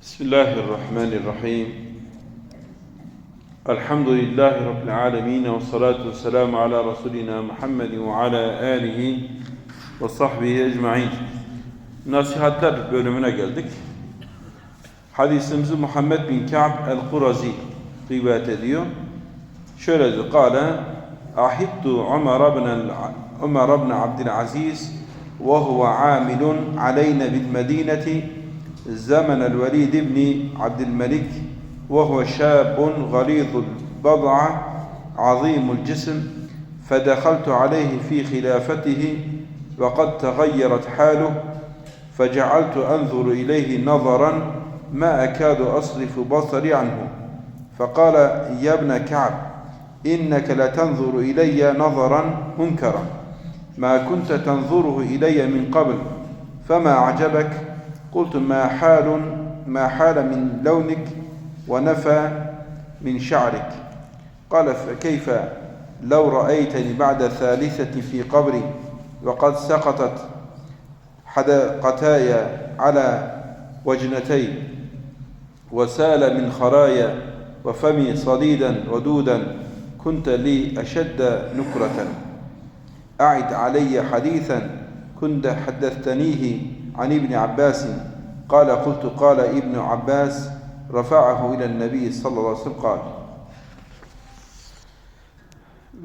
بسم الله الرحمن الرحيم الحمد لله رب العالمين والصلاة والسلام على رسولنا محمد وعلى آله وصحبه أجمعين نصيحة در bölümüne geldik. Hadisimizi Muhammed محمد بن كعب القرزي rivayet ediyor. Şöyle قال أحبت عمر بن عمر بن عبد العزيز وهو عامل علينا بالمدينة زمن الوليد بن عبد الملك وهو شاب غليظ البضعة عظيم الجسم فدخلت عليه في خلافته وقد تغيرت حاله فجعلت أنظر إليه نظرا ما أكاد أصرف بصري عنه. فقال يا ابن كعب إنك لتنظر إلي نظرا منكرا. ما كنت تنظره إلي من قبل فما أعجبك؟ قلت ما حال ما حال من لونك ونفى من شعرك. قال فكيف لو رأيتني بعد ثالثة في قبري وقد سقطت حدقتاي على وجنتي وسال من خرايا وفمي صديدا ودودا كنت لي أشد نكرة. أعد علي حديثا كنت حدثتنيه عن ابن عباس قال قلت قال ابن عباس رفعه إلى النبي صلى الله عليه وسلم قال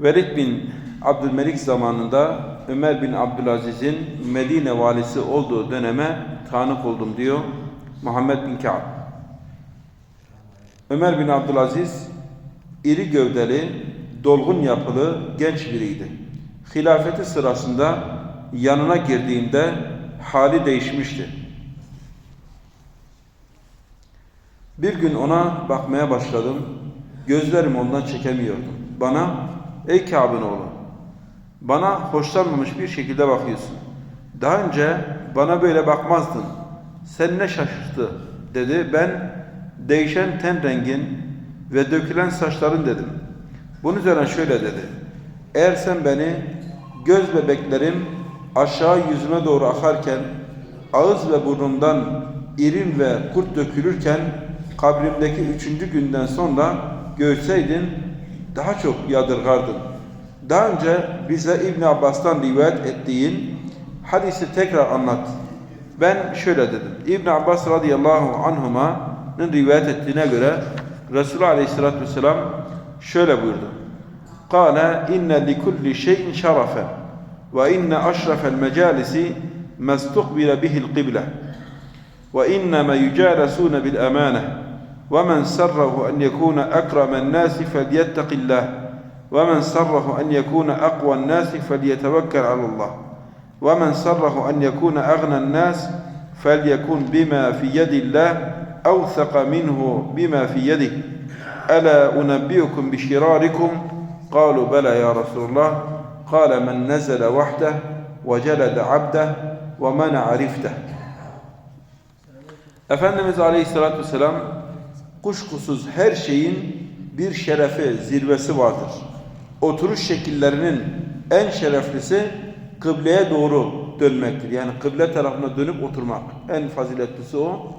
Velid bin Abdülmelik zamanında Ömer bin Abdülaziz'in Medine valisi olduğu döneme tanık oldum diyor Muhammed bin Ka'b. Ömer bin Abdülaziz iri gövdeli, dolgun yapılı genç biriydi. Hilafeti sırasında yanına girdiğimde hali değişmişti. Bir gün ona bakmaya başladım. Gözlerim ondan çekemiyordum. Bana, ey Kâb'ın oğlu, bana hoşlanmamış bir şekilde bakıyorsun. Daha önce bana böyle bakmazdın. Sen ne şaşırttı dedi. Ben değişen ten rengin ve dökülen saçların dedim. Bunun üzerine şöyle dedi. Eğer sen beni göz bebeklerim aşağı yüzüme doğru akarken ağız ve burnumdan irin ve kurt dökülürken kabrimdeki üçüncü günden sonra görseydin daha çok yadırgardın. Daha önce bize İbn Abbas'tan rivayet ettiğin hadisi tekrar anlat. Ben şöyle dedim. İbn Abbas radıyallahu anhuma'nın rivayet ettiğine göre Resulullah aleyhissalatü vesselam şöyle buyurdu. Kale inne li kulli şeyin şerafen وإن أشرف المجالس ما استقبل به القبلة وإنما يجالسون بالأمانة ومن سره أن يكون أكرم الناس فليتق الله ومن سره أن يكون أقوى الناس فليتوكل على الله ومن سره أن يكون أغنى الناس فليكن بما في يد الله أوثق منه بما في يده. ألا أنبئكم بشراركم؟ قالوا بلى يا رسول الله. قال من نزل وحده وجلد عبده ومنع رفته Efendimiz Aleyhisselatü Vesselam kuşkusuz her şeyin bir şerefi, zirvesi vardır. Oturuş şekillerinin en şereflisi kıbleye doğru dönmektir. Yani kıble tarafına dönüp oturmak. En faziletlisi o.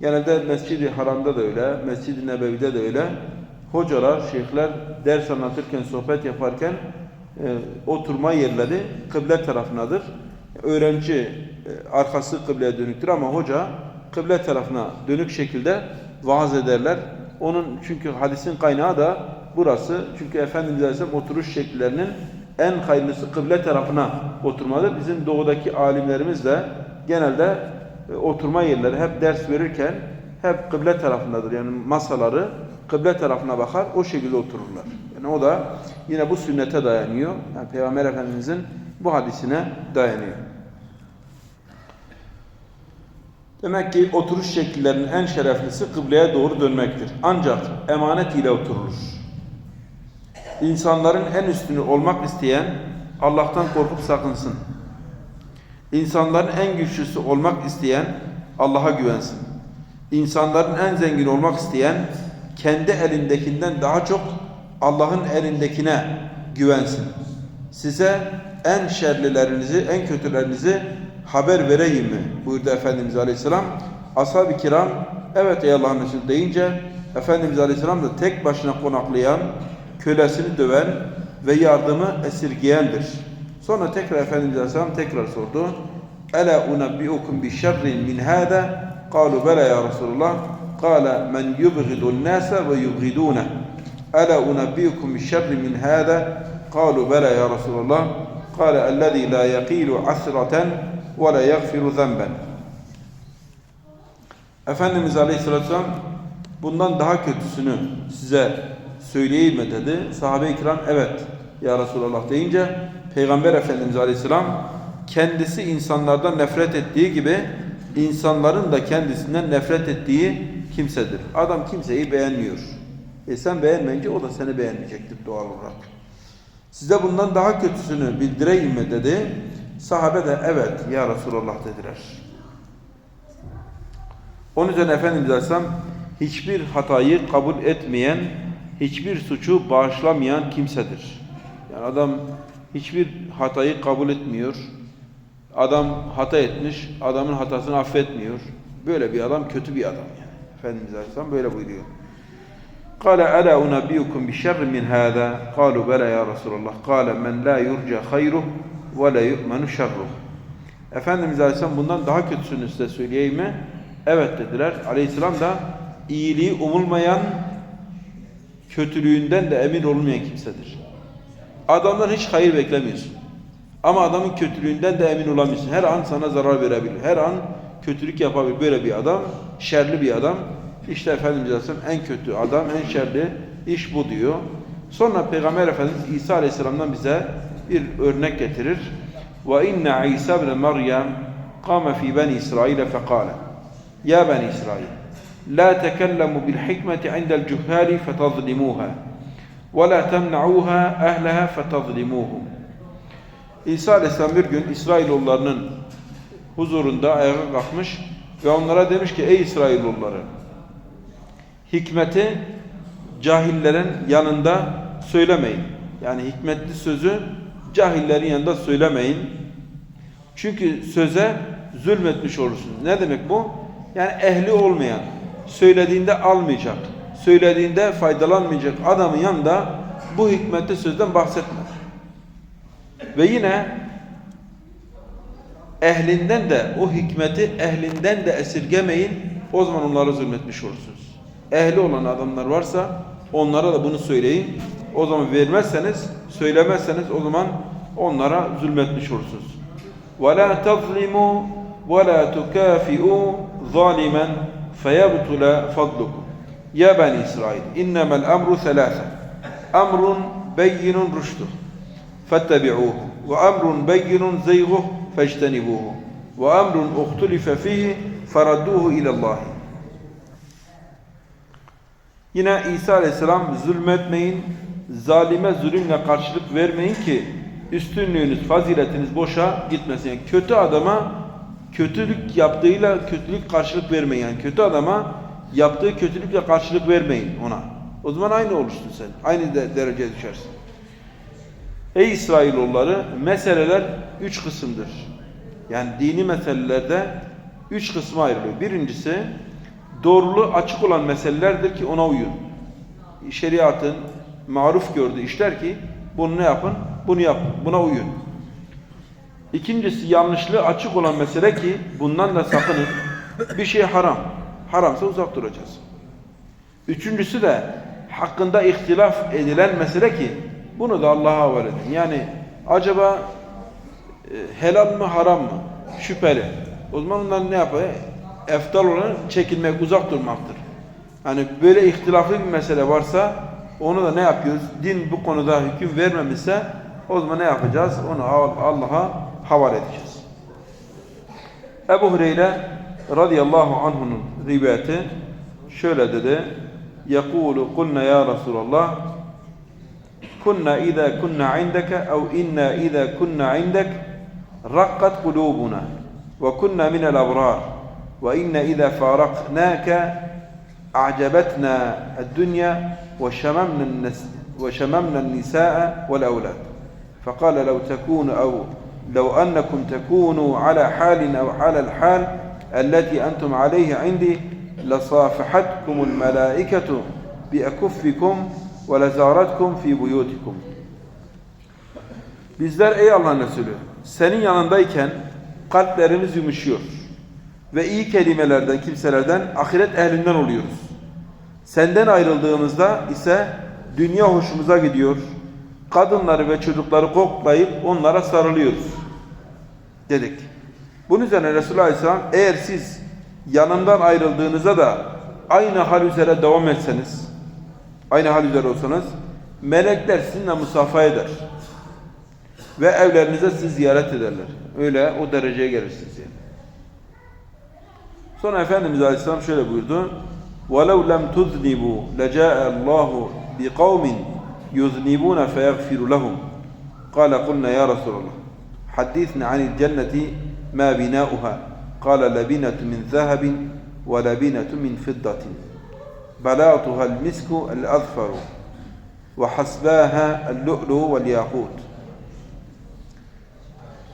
Genelde Mescid-i Haram'da da öyle, Mescid-i Nebevi'de de öyle. Hocalar, şeyhler ders anlatırken, sohbet yaparken e, oturma yerleri kıble tarafınadır. Öğrenci e, arkası kıbleye dönüktür ama hoca kıble tarafına dönük şekilde vaaz ederler. Onun çünkü hadisin kaynağı da burası. Çünkü Efendimiz Aleyhisselam oturuş şekillerinin en hayırlısı kıble tarafına oturmadır. Bizim doğudaki alimlerimiz de genelde e, oturma yerleri hep ders verirken hep kıble tarafındadır. Yani masaları kıble tarafına bakar, o şekilde otururlar. Yani o da yine bu sünnete dayanıyor. Yani Peygamber Efendimizin bu hadisine dayanıyor. Demek ki oturuş şekillerinin en şereflisi kıbleye doğru dönmektir. Ancak emanet ile oturulur. İnsanların en üstünü olmak isteyen Allah'tan korkup sakınsın. İnsanların en güçlüsü olmak isteyen Allah'a güvensin. İnsanların en zengin olmak isteyen kendi elindekinden daha çok Allah'ın elindekine güvensin. Size en şerlilerinizi, en kötülerinizi haber vereyim mi? buyurdu Efendimiz Aleyhisselam. Ashab-ı kiram evet ey Allah'ın Resulü deyince Efendimiz Aleyhisselam da tek başına konaklayan, kölesini döven ve yardımı esirgeyendir. Sonra tekrar Efendimiz Aleyhisselam tekrar sordu. Ela unabbiukum bi şerrin min hada? Kalu bela ya Resulullah. Kale men yubghidun nasa ve yubghidune. Unabbiukum bi şerrin min hada? Kalu bela ya Resulullah. Kale ellezî la yaqilu asraten ve la yaghfiru zenben. Efendimiz Aleyhisselatü Vesselam bundan daha kötüsünü size söyleyeyim mi dedi. Sahabe-i kiram evet ya Resulallah deyince Peygamber Efendimiz Aleyhisselam kendisi insanlardan nefret ettiği gibi insanların da kendisinden nefret ettiği kimsedir. Adam kimseyi beğenmiyor. E sen beğenmeyince o da seni beğenmeyecektir doğal olarak. Size bundan daha kötüsünü bildireyim mi dedi. Sahabe de evet ya Resulallah dediler. Onun üzerine Efendimiz Aleyhisselam hiçbir hatayı kabul etmeyen, hiçbir suçu bağışlamayan kimsedir. Yani adam hiçbir hatayı kabul etmiyor. Adam hata etmiş, adamın hatasını affetmiyor. Böyle bir adam kötü bir adam yani. Efendimiz Aleyhisselam böyle buyuruyor. قال ألا أنبئكم بشر من هذا قالوا بلى يا رسول الله قال من لا يرجى خيره ولا يؤمن شره Efendimiz Aleyhisselam bundan daha kötüsünü size söyleyeyim mi? Evet dediler. Aleyhisselam da iyiliği umulmayan, kötülüğünden de emin olmayan kimsedir. Adamdan hiç hayır beklemiyorsun. Ama adamın kötülüğünden de emin olamıyorsun. Her an sana zarar verebilir. Her an kötülük yapabilir. Böyle bir adam, şerli bir adam. İşte Efendimiz Aleyhisselam en kötü adam, en şerli iş bu diyor. Sonra Peygamber Efendimiz İsa Aleyhisselam'dan bize bir örnek getirir. Ve inne İsa bin Meryem kâme fî beni İsrail'e fekâle Ya beni İsrail la tekellemu bil hikmeti indel cuhali fetazlimuha ve la temna'uha ehleha fetazlimuhum İsa Aleyhisselam bir gün İsrailoğullarının huzurunda ayağa kalkmış ve onlara demiş ki ey İsrailoğulları hikmeti cahillerin yanında söylemeyin. Yani hikmetli sözü cahillerin yanında söylemeyin. Çünkü söze zulmetmiş olursun. Ne demek bu? Yani ehli olmayan, söylediğinde almayacak, söylediğinde faydalanmayacak adamın yanında bu hikmetli sözden bahsetme. Ve yine ehlinden de o hikmeti ehlinden de esirgemeyin. O zaman onlara zulmetmiş olursunuz Ehli olan adamlar varsa onlara da bunu söyleyin. O zaman vermezseniz, söylemezseniz o zaman onlara zulmetmiş olursunuz. وَلَا تَظْلِمُوا وَلَا تُكَافِئُوا ظَالِمًا فَيَبْتُلَ فَضْلُكُمْ يَا بَنِي إسرائيل إِنَّمَا الْأَمْرُ ثَلَاثًا أَمْرٌ بَيِّنٌ رُشْدُهُ فاتبعوه وأمر بين زيغه فاجتنبوه وأمر اختلف فيه فردوه إلى الله Yine İsa Aleyhisselam zulmetmeyin, zalime zulümle karşılık vermeyin ki üstünlüğünüz, faziletiniz boşa gitmesin. Yani kötü adama kötülük yaptığıyla kötülük karşılık vermeyin. Yani kötü adama yaptığı kötülükle karşılık vermeyin ona. O zaman aynı olursun sen. Aynı de dereceye düşersin. Ey İsrailoğulları meseleler üç kısımdır. Yani dini meselelerde üç kısma ayrılıyor. Birincisi doğruluğu açık olan meselelerdir ki ona uyun. Şeriatın maruf gördüğü işler ki bunu ne yapın? Bunu yapın. Buna uyun. İkincisi yanlışlığı açık olan mesele ki bundan da sakının. Bir şey haram. Haramsa uzak duracağız. Üçüncüsü de hakkında ihtilaf edilen mesele ki bunu da Allah'a havale edin. Yani acaba e, helal mı haram mı? Şüpheli. O zaman onlar ne yapıyor? eftal olan çekilmek, uzak durmaktır. Hani böyle ihtilaflı bir mesele varsa onu da ne yapıyoruz? Din bu konuda hüküm vermemişse o zaman ne yapacağız? Onu Allah'a havale edeceğiz. Ebu Hureyre radıyallahu anh'unun rivayeti şöyle dedi. Yekulu kulna ya Resulallah kunna iza kunna indeke ev inna iza kunna indek rakkat kulubuna ve kunna minel abrar وإنا إذا فارقناك أعجبتنا الدنيا وشممنا, وشممنا النساء والأولاد. فقال لو تكون أو لو أنكم تكونوا على حال أو حال الحال التي أنتم عليه عندي لَصَافَحَتْكُمُ الْمَلَائِكَةُ بِأَكُفِّكُمْ وَلَزَارَتْكُمْ فِي بُيُوتِكُمْ. Bizler ey Allah'ın Resulü senin yanındayken kalplerimiz yumuşuyor. Ve iyi kelimelerden, kimselerden, ahiret ehlinden oluyoruz. Senden ayrıldığımızda ise dünya hoşumuza gidiyor. Kadınları ve çocukları koklayıp onlara sarılıyoruz. Dedik. Bunun üzerine Resulullah Aleyhisselam eğer siz yanımdan ayrıldığınızda da aynı hal üzere devam etseniz, aynı hal üzere olsanız, melekler sizinle musafa eder. Ve evlerinize sizi ziyaret ederler. Öyle o dereceye gelirsiniz yani. Sonra Efendimiz Aleyhisselam şöyle buyurdu. وَلَوْ لَمْ تُذْنِبُوا لَجَاءَ اللّٰهُ بِقَوْمٍ يُذْنِبُونَ فَيَغْفِرُ لَهُمْ قال قلنا يا رسول الله حدثنا عن الجنة ما بناؤها قال لبنة من ذهب ولبنة من فضة بلاطها المسك الأظفر وحسباها اللؤلؤ والياقوت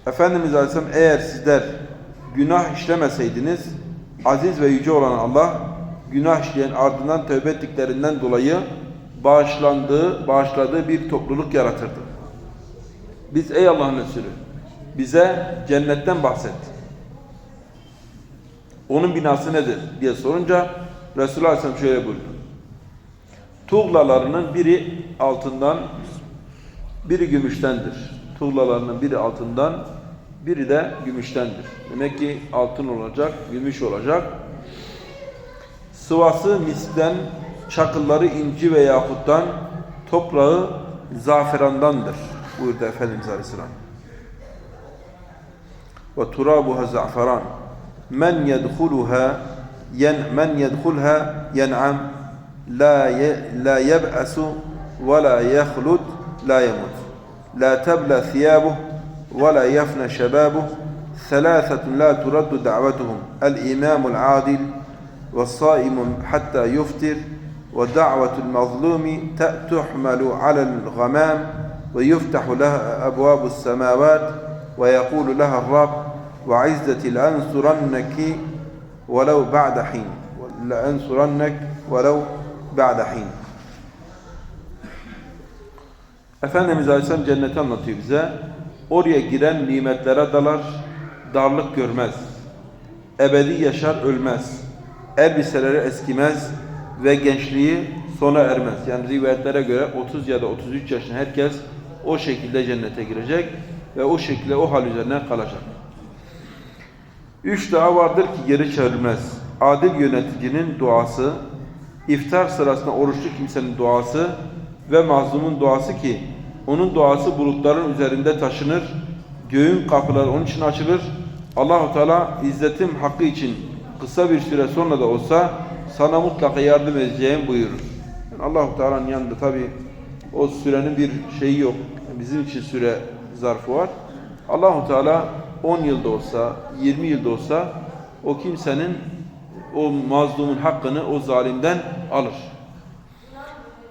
Efendimiz Aleyhisselam eğer sizler günah işlemeseydiniz aziz ve yüce olan Allah günah işleyen ardından tövbe ettiklerinden dolayı bağışlandığı, bağışladığı bir topluluk yaratırdı. Biz ey Allah'ın Resulü bize cennetten bahset. Onun binası nedir diye sorunca Resulullah Aleyhisselam şöyle buyurdu. Tuğlalarının biri altından, biri gümüştendir. Tuğlalarının biri altından, biri de gümüştendir. Demek ki altın olacak, gümüş olacak. Sıvası misden, çakılları inci ve yakuttan, toprağı zaferandandır buyurdu Efendimiz Aleyhisselam. Ve turabuha za'feran. Men yedhuluha yen men yedhulha yen'am la ye, la yeb'asu ve la yehlud la yemut. La tebla thiyabuh la yefne şebabuh. ثلاثة لا ترد دعوتهم الإمام العادل والصائم حتى يفطر ودعوة المظلوم تحمل على الغمام ويفتح لها أبواب السماوات ويقول لها الرب وعزتي لأنصرنك ولو بعد حين لأنصرنك ولو بعد حين Efendimiz Aleyhisselam cenneti anlatıyor bize. Oraya giren nimetlere dalar, darlık görmez. Ebedi yaşar ölmez. Elbiseleri eskimez ve gençliği sona ermez. Yani rivayetlere göre 30 ya da 33 yaşında herkes o şekilde cennete girecek ve o şekilde o hal üzerine kalacak. Üç daha vardır ki geri çevrilmez. Adil yöneticinin duası, iftar sırasında oruçlu kimsenin duası ve mazlumun duası ki onun duası bulutların üzerinde taşınır, göğün kapıları onun için açılır. Allahu Teala izzetim hakkı için kısa bir süre sonra da olsa sana mutlaka yardım edeceğim buyurur. Yani Allahu Teala'nın yanında tabi o sürenin bir şeyi yok. Bizim için süre zarfı var. Allahu Teala 10 yılda olsa, 20 yılda olsa o kimsenin o mazlumun hakkını o zalimden alır.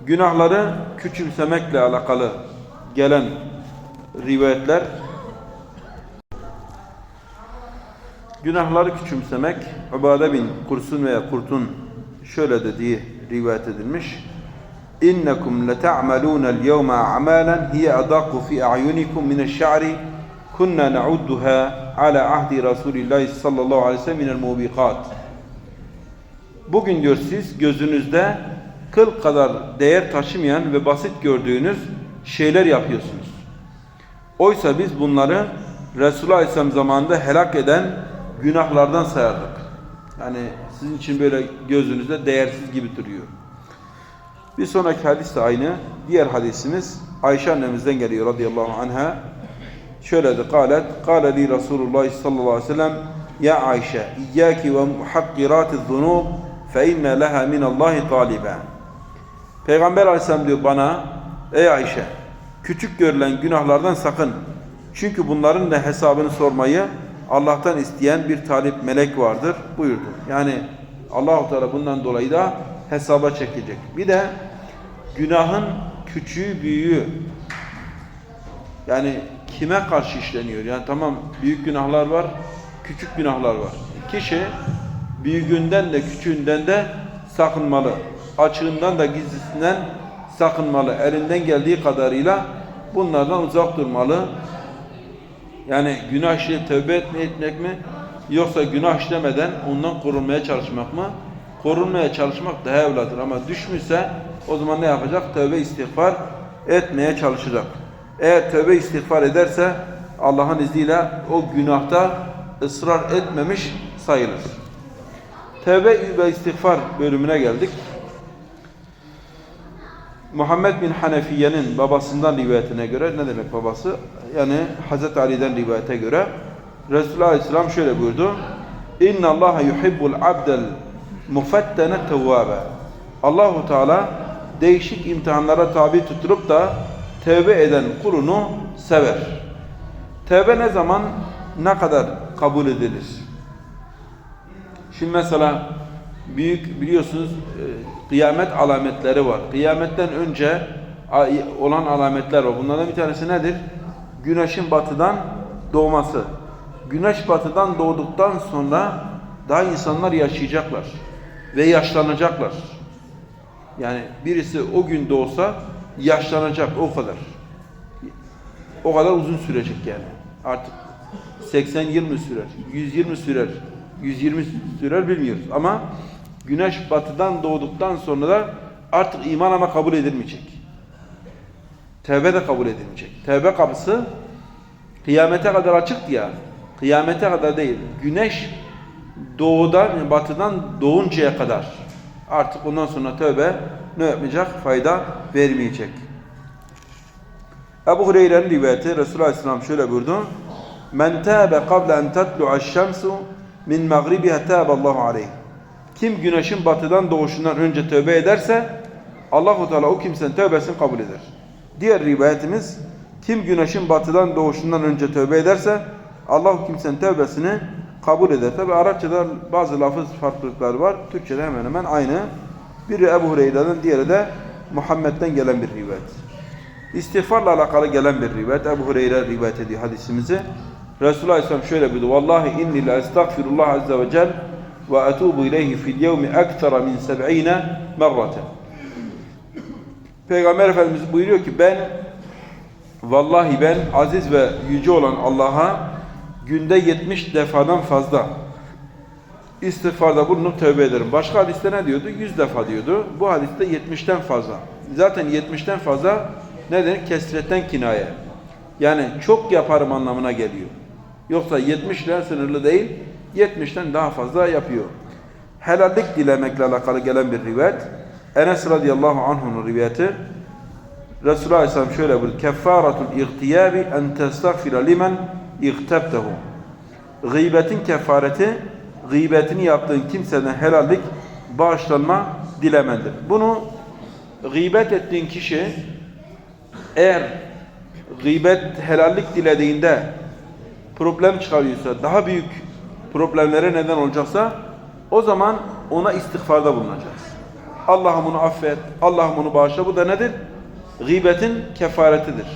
Günahları küçümsemekle alakalı gelen rivayetler günahları küçümsemek Ubade bin Kursun veya Kurt'un şöyle dediği rivayet edilmiş. İnnekum leta'malun el-yevme a'malen hiye adaqu fi a'yunikum min eş-şa'ri kunna na'udduha ala ahdi Resulillah sallallahu aleyhi ve sellem minel mubiqat. Bugün diyor siz gözünüzde kıl kadar değer taşımayan ve basit gördüğünüz şeyler yapıyorsunuz. Oysa biz bunları Resulullah Aleyhisselam zamanında helak eden günahlardan sayardık. Yani sizin için böyle gözünüzde değersiz gibi duruyor. Bir sonraki hadis de aynı. Diğer hadisimiz Ayşe annemizden geliyor radıyallahu anha. Şöyle de kalet. Kale li Resulullah sallallahu aleyhi ve sellem Ya Ayşe, iyyaki ve muhakkirati zunub fe inne leha minallahi taliben. Peygamber aleyhisselam diyor bana, ey Ayşe, küçük görülen günahlardan sakın. Çünkü bunların da hesabını sormayı Allah'tan isteyen bir talip melek vardır buyurdu. Yani Allahu Teala bundan dolayı da hesaba çekecek. Bir de günahın küçüğü büyüğü yani kime karşı işleniyor? Yani tamam büyük günahlar var, küçük günahlar var. Kişi Büyüğünden de küçüğünden de sakınmalı. Açığından da gizlisinden sakınmalı. Elinden geldiği kadarıyla bunlardan uzak durmalı. Yani günah işleyip tövbe etme, etmek mi? Yoksa günah işlemeden ondan korunmaya çalışmak mı? Korunmaya çalışmak daha evladır ama düşmüşse o zaman ne yapacak? Tövbe istiğfar etmeye çalışacak. Eğer tövbe istiğfar ederse Allah'ın izniyle o günahta ısrar etmemiş sayılır. Tevbe ve istiğfar bölümüne geldik. Muhammed bin Hanefiye'nin babasından rivayetine göre ne demek babası? Yani Hazreti Ali'den rivayete göre Resulullah Aleyhisselam şöyle buyurdu. İnna Allah yuhibbul abdel mufettene tevvabe. Allahu Teala değişik imtihanlara tabi tutturup da tevbe eden kulunu sever. Tevbe ne zaman ne kadar kabul edilir? Şimdi mesela büyük biliyorsunuz e, kıyamet alametleri var. Kıyametten önce olan alametler var. Bunlardan bir tanesi nedir? Güneşin batıdan doğması. Güneş batıdan doğduktan sonra daha insanlar yaşayacaklar ve yaşlanacaklar. Yani birisi o gün doğsa yaşlanacak o kadar. O kadar uzun sürecek yani. Artık 80 yıl mı sürer? 100 yıl mı sürer? 120 sürer bilmiyoruz. Ama güneş batıdan doğduktan sonra da artık iman ama kabul edilmeyecek. Tevbe de kabul edilmeyecek. Tevbe kapısı kıyamete kadar açıktı ya. Kıyamete kadar değil. Güneş doğudan, batıdan doğuncaya kadar. Artık ondan sonra tövbe ne yapmayacak? Fayda vermeyecek. Ebu Hureyre'nin rivayeti Resulullah Aleyhisselam şöyle buyurdu. Men tâbe kable en tetlu'a şemsu min mağribiha tâballahu aleyh. Kim güneşin batıdan doğuşundan önce tövbe ederse Allahu Teala o kimsenin tövbesini kabul eder. Diğer rivayetimiz kim güneşin batıdan doğuşundan önce tövbe ederse Allah kimsenin tövbesini kabul eder. Tabi Arapçada bazı lafız farklılıkları var. Türkçede hemen hemen aynı. Biri Ebu Hureyre'den, diğeri de Muhammed'den gelen bir rivayet. İstiğfarla alakalı gelen bir rivayet. Ebu Hureyre rivayet ediyor hadisimizi. Resulullah Aleyhisselam şöyle buyurdu. Vallahi inni la estağfirullah azze ve cel ve etubu ileyhi fil yevmi ekthara min seb'ine merraten. Peygamber Efendimiz buyuruyor ki ben vallahi ben aziz ve yüce olan Allah'a günde 70 defadan fazla istiğfarda bulunup tövbe ederim. Başka hadiste ne diyordu? 100 defa diyordu. Bu hadiste 70'ten fazla. Zaten 70'ten fazla ne denir? Kesretten kinaye. Yani çok yaparım anlamına geliyor. Yoksa 70 ile sınırlı değil, 70'ten daha fazla yapıyor. Helallik dilemekle alakalı gelen bir rivayet. Enes radıyallahu anh'un rivayeti. Resulullah Aleyhisselam şöyle buyurdu. Keffaratul ihtiyabi en testagfira limen ihtabtehu. Gıybetin kefareti, gıybetini yaptığın kimseden helallik, bağışlanma dilemendir. Bunu gıybet ettiğin kişi eğer gıybet helallik dilediğinde problem çıkarıyorsa, daha büyük problemlere neden olacaksa o zaman ona istiğfarda bulunacağız. Allah'ım bunu affet, Allah'ım bunu bağışla. Bu da nedir? Gıybetin kefaretidir.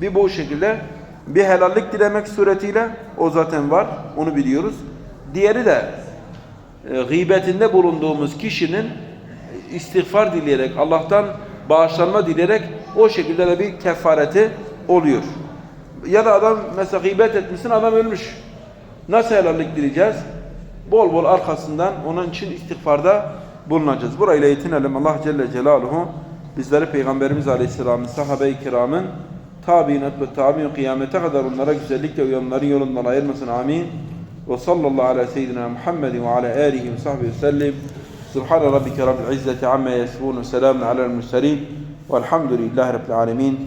Bir bu şekilde bir helallik dilemek suretiyle o zaten var, onu biliyoruz. Diğeri de e, gıybetinde bulunduğumuz kişinin istiğfar dileyerek, Allah'tan bağışlanma dileyerek o şekilde de bir kefareti oluyor. Ya da adam mesela gıybet etmişsin, adam ölmüş. Nasıl helallik dileyeceğiz? Bol bol arkasından onun için istiğfarda bulunacağız. Burayla yetinelim. Allah Celle Celaluhu bizleri Peygamberimiz Aleyhisselam'ın, sahabe-i kiramın, tabiinat ve tabiin kıyamete kadar onlara güzellikle uyanların yolundan ayırmasın. Amin. Ve sallallahu ala seyyidina Muhammedin ve ala alihi ve sahbihi sellim. Subhane rabbike rabbil izzeti amma yasifun ve selamun alel murselin. Velhamdülillahi rabbil alemin.